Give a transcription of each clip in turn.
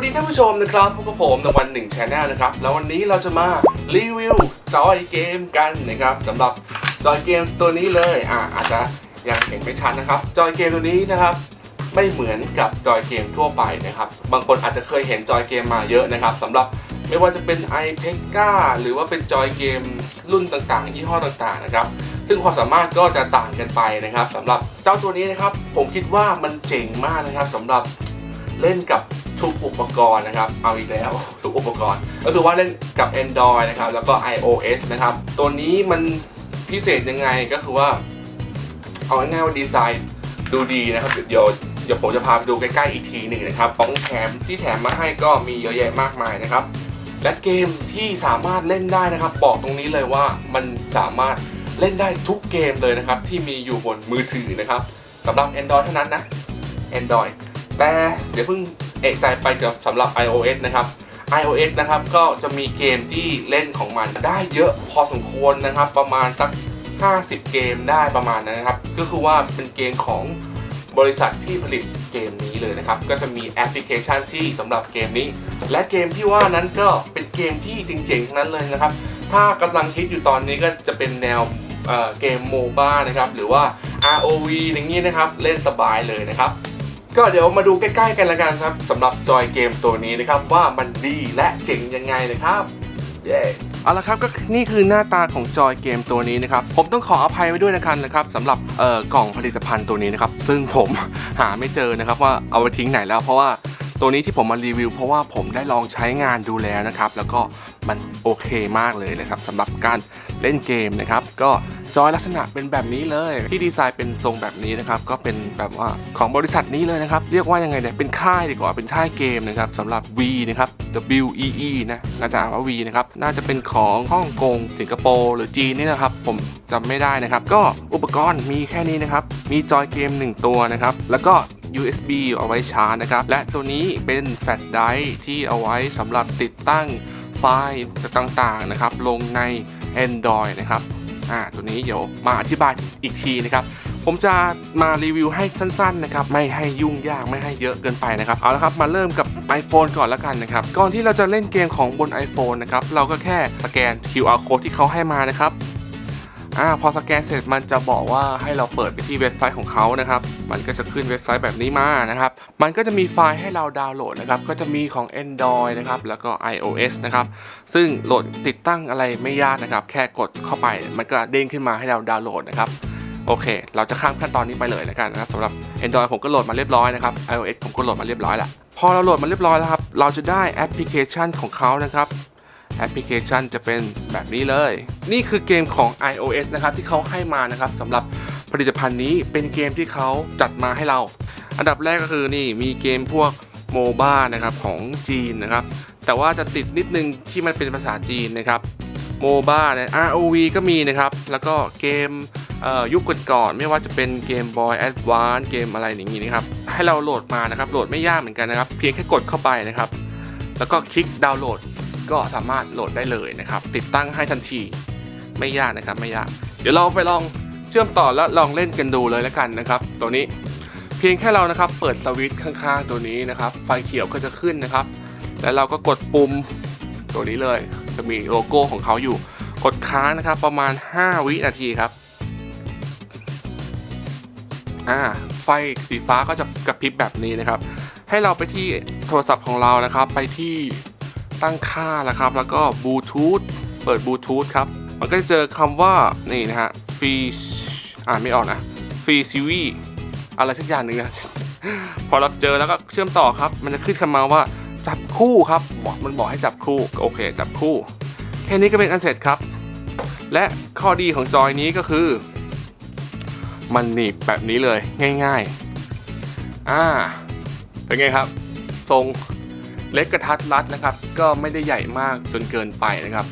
วัสดีท่านผู้ชมนะครับพบกับผมในวันหนึ่งชาแนลนะครับ แล้ววันนี้เราจะมารีวิวจอยเกมกันนะครับสำหรับจอยเกมตัวนี้เลยอ่าอาจจะยังเห็นไม่ชัดนะครับ จอยเกมตัวนี้นะครับ ไม่เหมือนกับจอยเกมทั่วไปนะครับ บางคนอาจจะเคยเห็นจอยเกมมาเยอะนะครับสำหรับไม่ว่าจะเป็น i p e c a หรือว่าเป็นจอยเกมรุ่นต่างๆยี่ห้อต่างๆนะครับ ซึ่งความสามารถก็จะต่างกันไปนะครับสำหรับเจ้าตัวนี้นะครับ ผมคิดว่ามันเจ๋งมากนะครับสำหรับเล่นกับ ทุกอุปกรณ์นะครับ เอาอีกแล้วทุกอุปกรณ์ ก็คือว่าเล่นกับ Android นะครับ แล้วก็ iOS นะครับ ตัวนี้มันพิเศษยังไงก็คือว่า เอาง่ายๆว่าดีไซน์ดูดีนะครับ เดี๋ยวเดี๋ยวผมจะพาไปดูใกล้ๆอีกทีหนึ่งนะครับของแถมที่แถมมาให้ก็มีเยอะแยะมากมายนะครับ และเกมที่สามารถเล่นได้นะครับ บอกตรงนี้เลยว่ามันสามารถเล่นได้ทุกเกมเลยนะครับ ที่มีอยู่บนมือถือนะครับสำหรับ Android เท่านั้นนะ Android แต่เดี๋ยวเพิ่ง เอกใจไปกับสำหรับ iOS นะครับ iOS นะครับก็จะมีเกมที่เล่นของมันได้เยอะพอสมควรนะครับ ประมาณสัก 50 เกมได้ประมาณนั้นนะครับ ก็คือว่าเป็นเกมของบริษัทที่ผลิตเกมนี้เลยนะครับ ก็จะมีแอปพลิเคชันที่สำหรับเกมนี้ และเกมที่ว่านั้นก็เป็นเกมที่จริงๆทั้งนั้นเลยนะครับ ถ้ากำลังคิดอยู่ตอนนี้ก็จะเป็นแนวเเกมโมบ้านะครับ หรือว่า ROV อย่างนี้นะครับ เล่นสบายเลยนะครับ ก็เดี๋ยวมาดูใกล้ๆกันละกันครับสำหรับจอยเกมตัวนี้นะครับว่ามันดีและเจ๋งยังไงนะครับเย้เอาละครับก็นี่คือหน้าตาของจอยเกมตัวนี้นะครับผมต้องขออภัยไว้ด้วยนะครับนะครับสำหรับเอ่อกล่องผลิตภัณฑ์ตัวนี้นะครับซึ่งผมหาไม่เจอนะครับว่าเอาไปทิ้งไหนแล้ว เพราะว่าตัวนี้ที่ผมมารีวิว เพราะว่าผมได้ลองใช้งานดูแล้วนะครับ แล้วก็มันโอเคมากเลยนะครับสำหรับการเล่นเกมนะครับ ก็ จอยลักษณะเป็นแบบนี้เลย ที่ดีไซน์เป็นทรงแบบนี้นะครับก็เป็นแบบว่าของบริษัทนี้เลยนะครับ เรียกว่ายังไงเนี่ยเป็นค่ายดีกว่าเป็นค่ายเกมนะครับสำหรับ V นะครับ W E E นะน่าจะอ่านว่า V นะครับน่าจะเป็นของฮ่องกงสิงคโปร์หรือจีนนี่นะครับ ผมจำไม่ได้นะครับ ก็อุปกรณ์มีแค่นี้นะครับ มีจอยเกม 1 ตัวนะครับ แล้วก็ USB เอาไว้ชาร์จนะครับ และตัวนี้เป็นแฟลชไดรฟ์ที่เอาไว้สำหรับติดตั้งไฟล์ต่างๆนะครับ ลงใน Android นะครับ อ่าตัวนี้เดี๋ยวมาอธิบายอีกทีนะครับผมจะมารีวิวให้สั้นๆนะครับไม่ให้ยุ่งยากไม่ให้เยอะเกินไปนะครับเอาละครับมาเริ่มกับ iPhone ก่อนละกันนะครับก่อนที่เราจะเล่นเกมของบน iPhone นะครับเราก็แค่สแกน QR code ที่เขาให้มานะครับ อ่าพอสแกนเสร็จมันจะบอกว่าให้เราเปิดไปที่เว็บไซต์ของเขานะครับ มันก็จะขึ้นเว็บไซต์แบบนี้มานะครับ มันก็จะมีไฟล์ให้เราดาวน์โหลดนะครับ ก็จะมีของ Android นะครับ แล้วก็ iOS นะครับ ซึ่งโหลดติดตั้งอะไรไม่ยากนะครับ แค่กดเข้าไป มันก็เด้งขึ้นมาให้เราดาวน์โหลดนะครับโอเค เราจะข้ามขั้นตอนนี้ไปเลยแล้วกันนะสำหรับ Android ผมก็โหลดมาเรียบร้อยนะครับ iOS ผมก็โหลดมาเรียบร้อยแล้วพอเราโหลดมาเรียบร้อยแล้วครับ เราจะได้แอปพลิเคชันของเขานะครับ แอปพลิเคชันจะเป็นแบบนี้เลย นี่คือเกมของ iOS นะครับที่เขาให้มานะครับสำหรับผลิตภัณฑ์นี้เป็นเกมที่เขาจัดมาให้เรา อันดับแรกก็คือนี่มีเกมพวกโมบ้านะครับของจีนนะครับ แต่ว่าจะติดนิดนึงที่มันเป็นภาษาจีนนะครับโมบ้าเนี่ย ROV ก็มีนะครับ แล้วก็เกมเยุคก่อนๆไม่ว่าจะเป็นเกม Boy Advance เกมอะไรอย่างนี้นะครับ ให้เราโหลดมานะครับ โหลดไม่ยากเหมือนกันนะครับ เพียงแค่กดเข้าไปนะครับ แล้วก็คลิกดาวน์โหลด ก็สามารถโหลดได้เลยนะครับ ติดตั้งให้ทันทีไม่ยากนะครับไม่ยาก เดี๋ยวเราไปลองเชื่อมต่อแล้วลองเล่นกันดูเลยแล้วกันนะครับ ตัวนี้เพียงแค่เรานะครับเปิดสวิตช์ข้างๆตัวนี้นะครับ ไฟเขียวก็จะขึ้นนะครับ แล้วเราก็กดปุ่มตัวนี้เลย จะมีโลโก้ของเขาอยู่ กดค้างนะครับ ประมาณ 5 วินาทีครับอ่าไฟสีฟ้าก็จะกระพริบแบบนี้นะครับ ให้เราไปที่โทรศัพท์ของเรานะครับ ไปที่ ตั้งค่านะครับ แล้วก็บลูทูธเปิดบลูทูธครับ มันก็จะเจอคำว่า นี่นะฮะฟรีอ่านไม่ออกนะฟรีซีวีอะไรสักอย่างหนึ่งนะ พอเราเจอแล้วก็เชื่อมต่อครับ มันจะขึ้นคำมาว่าจับคู่ครับบอกมันบอกให้จับคู่โอเค จับคู่ แค่นี้ก็เป็นอันเสร็จครับ และข้อดีของจอยนี้ก็คือ มันหนีบแบบนี้เลยง่าย ๆ อ่าเป็นไงครับ ทรง เล็กกระทัดรัดนะครับ ก็ไม่ได้ใหญ่มากจนเกินไปนะครับ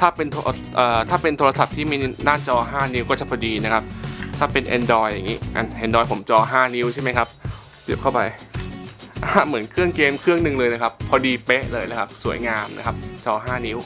ถ้าเป็นโทรเอ่อถ้าเป็นโทรศัพท์ที่มีหน้าจอ 5 นิ้วก็จะพอดีนะครับ ถ้าเป็น Android อย่างนี้อัน Android ผมจอ 5 นิ้วใช่ไหมครับเสียบเข้าไปเหมือนเครื่องเกมเครื่องหนึ่งเลยนะครับ พอดีเป๊ะเลยนะครับ สวยงามนะครับ จอ 5 นิ้ว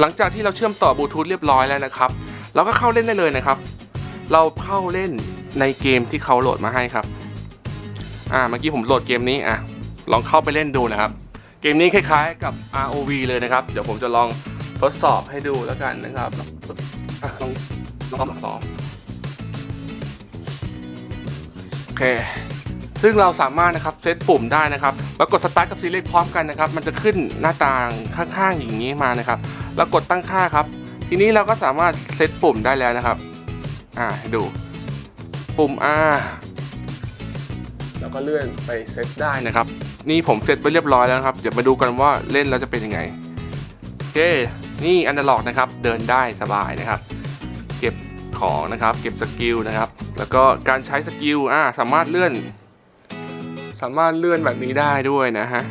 หลังจากที่เราเชื่อมต่อบลูทูธเรียบร้อยแล้วนะครับ เราก็เข้าเล่นได้เลยนะครับ เราเข้าเล่นในเกมที่เขาโหลดมาให้ครับ อ่า เมื่อกี้ผมโหลดเกมนี้อะ ลองเข้าไปเล่นดูนะครับ เกมนี้คล้ายๆกับ ROV เลยนะครับ เดี๋ยวผมจะลองทดสอบให้ดูแล้วกันนะครับลองลองลองโอเค ซึ่งเราสามารถนะครับเซตปุ่มได้นะครับแล้วกดสตาร์ทกับซีเล็กพร้อมกันนะครับ มันจะขึ้นหน้าต่างข้างๆอย่างนี้มานะครับ แล้วกดตั้งค่าครับ ทีนี้เราก็สามารถเซตปุ่มได้แล้วนะครับ อ่าดูปุ่ม R แล้วก็เลื่อนไปเซตได้นะครับ นี่ผมเซตไว้เรียบร้อยแล้วครับ เดี๋ยวมาดูกันว่าเล่นแล้วจะเป็นยังไงโอเคนี่อันดัลล็อกนะครับ เดินได้สบายนะครับ เก็บของนะครับ เก็บสกิลนะครับ แล้วก็การใช้สกิลอ่าสามารถเลื่อน สามารถเลื่อนแบบนี้ได้ด้วยนะฮะ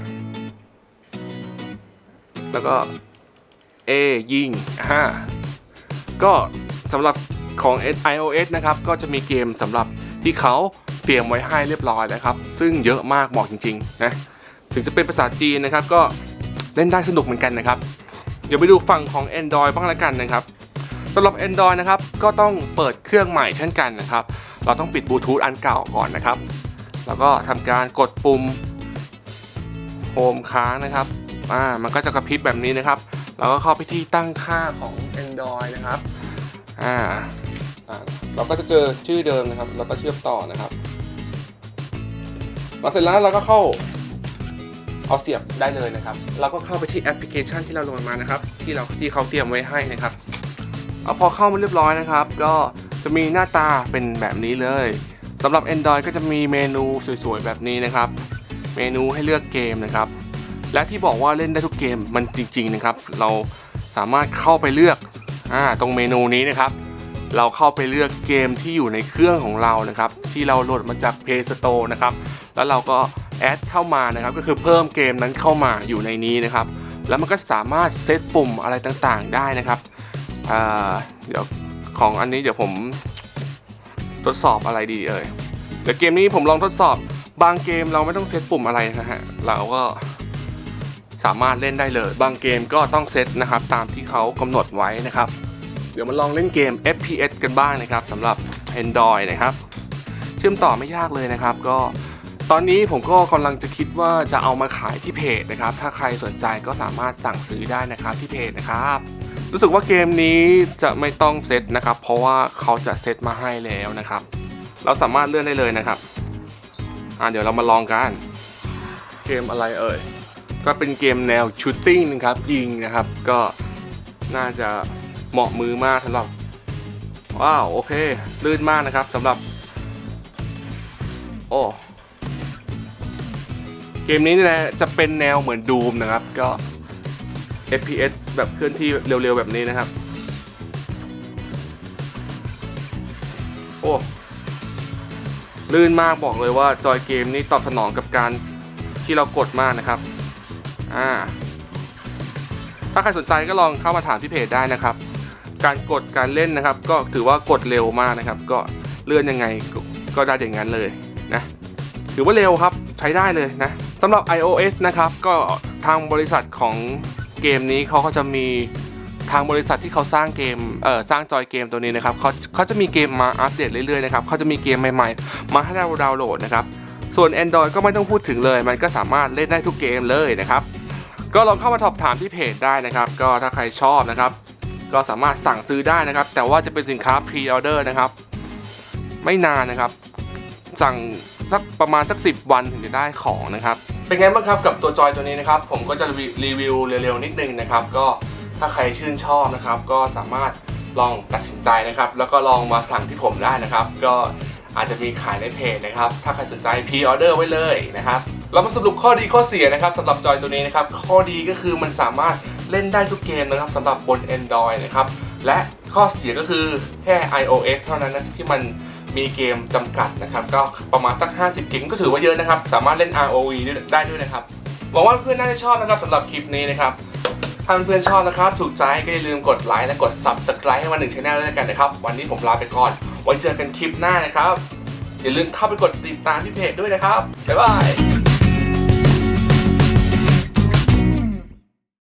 แล้วก็ A ยิงฮ่าก็สำหรับของ iOS นะครับ ก็จะมีเกมสำหรับที่เขา รียมไว้ให้เรียบร้อยนะครับ ซึ่งเยอะมากบอกจริงๆนะถึงจะเป็นภาษาจีนนะครับ ก็เล่นได้สนุกเหมือนกันนะครับ เดี๋ยวไปดูฝั่งของ Android บ้างละกันนะครับสำหรับ Android นะครับก็ต้องเปิดเครื่องใหม่เช่นกันนะครับ เราต้องปิดบลูทูธอันเก่าก่อนนะครับ แล้วก็ทำการกดปุ่มโฮมค้างนะครับอ่ามันก็จะกระพริบแบบนี้นะครับ เราก็เข้าไปที่ตั้งค่าของ Android นะครับอ่าอ่าเราก็จะเจอชื่อเดิมนะครับ แล้วก็เชื่อมต่อนะครับ มาเสร็จแล้วเราก็เข้าเอาเสียบได้เลยนะครับ เราก็เข้าไปที่แอปพลิเคชันที่เราโหลดมานะครับ ที่เราที่เขาเตรียมไว้ให้นะครับเอาพอเข้ามาเรียบร้อยนะครับ ก็จะมีหน้าตาเป็นแบบนี้เลยสำหรับ Android ก็จะมีเมนูสวยๆแบบนี้นะครับ เมนูให้เลือกเกมนะครับ และที่บอกว่าเล่นได้ทุกเกมมันจริง ๆนะครับ เราสามารถเข้าไปเลือกอตรงเมนูนี้นะครับ เราเข้าไปเลือกเกมที่อยู่ในเครื่องของเรานะครับ ที่เราโหลดมาจาก Play Store นะครับ แล้วเราก็แอดเข้ามานะครับ ก็คือเพิ่มเกมนั้นเข้ามาอยู่ในนี้นะครับ แล้วมันก็สามารถเซตปุ่มอะไรต่างๆได้นะครับเดี๋ยวของอันนี้เดี๋ยวผมทดสอบอะไรดีเอ่ยเดี๋ยวเกมนี้ผมลองทดสอบบางเกมเราไม่ต้องเซตปุ่มอะไรนะฮะ เราก็สามารถเล่นได้เลย บางเกมก็ต้องเซตนะครับ ตามที่เขากำหนดไว้นะครับ เดี๋ยวมาลองเล่นเกม FPS กันบ้างนะครับสำหรับ Android นะครับ เชื่อมต่อไม่ยากเลยนะครับ ก็ตอนนี้ผมก็กำลังจะคิดว่าจะเอามาขายที่เพจนะครับ ถ้าใครสนใจก็สามารถสั่งซื้อได้นะครับที่เพจนะครับ รู้สึกว่าเกมนี้จะไม่ต้องเซตนะครับ เพราะว่าเขาจะเซตมาให้แล้วนะครับ เราสามารถเลื่อนได้เลยนะครับอ่าเดี๋ยวเรามาลองกัน เกมอะไรเอ่ยก็เป็นเกมแนวชูตติ้งนะครับยิงนะครับ ก็น่าจะ เหมาะมือมากสำหรับ ว้าวโอเค ลื่นมากนะครับสำหรับ โอ้เกมนี้เนี่ยจะเป็นแนวเหมือนดูมนะครับ ก็ FPS แบบเคลื่อนที่เร็วๆแบบนี้นะครับ โอ้ลื่นมากบอกเลยว่าจอยเกมนี้ตอบสนองกับการที่เรากดมากนะครับ อ่า ถ้าใครสนใจก็ลองเข้ามาถามที่เพจได้นะครับ การกดการเล่นนะครับ ก็ถือว่ากดเร็วมากนะครับ ก็เลื่อนยังไงก็ได้อย่างนั้นเลยนะถือว่าเร็วครับใช้ได้เลยนะสำหรับ iOS นะครับ ก็ทางบริษัทของเกมนี้เขาก็จะมีทางบริษัทที่เขาสร้างเกม เอ่อ สร้างจอยเกมตัวนี้นะครับเขาเขาจะมีเกมมาอัปเดตเรื่อยๆนะครับเขาจะมีเกมใหม่ๆ มาให้เราดาวน์โหลดนะครับ ส่วน Android ก็ไม่ต้องพูดถึงเลย มันก็สามารถเล่นได้ทุกเกมเลยนะครับ ก็ลองเข้ามาสอบถามที่เพจได้นะครับ ก็ถ้าใครชอบนะครับ ก็สามารถสั่งซื้อได้นะครับ แต่ว่าจะเป็นสินค้าพรีออเดอร์นะครับ ไม่นานนะครับ สั่งสักประมาณสัก 10 วันถึงจะได้ของนะครับ เป็นไงบ้างครับกับตัวจอยตัวนี้นะครับ ผมก็จะรีวิวเร็วๆนิดนึงนะครับ ก็ถ้าใครชื่นชอบนะครับ ก็สามารถลองตัดสินใจนะครับ แล้วก็ลองมาสั่งที่ผมได้นะครับ ก็อาจจะมีขายในเพจนะครับ ถ้าใครสนใจพรีออเดอร์ไว้เลยนะครับ เรามาสรุปข้อดีข้อเสียนะครับสำหรับจอยตัวนี้นะครับ ข้อดีก็คือมันสามารถ เล่นได้ทุกเกมนะครับสำหรับบน Android นะครับ และข้อเสียก็คือแค่ iOS เท่านั้นนะที่มันมีเกมจำกัดนะครับ ก็ประมาณสัก 50 เกมก็ถือว่าเยอะนะครับ สามารถเล่น ROV ได้ด้วยนะครับหวังว่าเพื่อนน่าจะชอบนะครับสำหรับคลิปนี้นะครับถ้าเพื่อนชอบนะครับ ถูกใจก็อย่าลืมกดไลค์และกด Subscribe ให้มาหนึ่งช anel ด้วยกันนะครับ วันนี้ผมลาไปก่อน ไว้เจอกันคลิปหน้านะครับ อย่าลืมเข้าไปกดติดตามที่เพจด้วยนะครับ บ๊ายบาย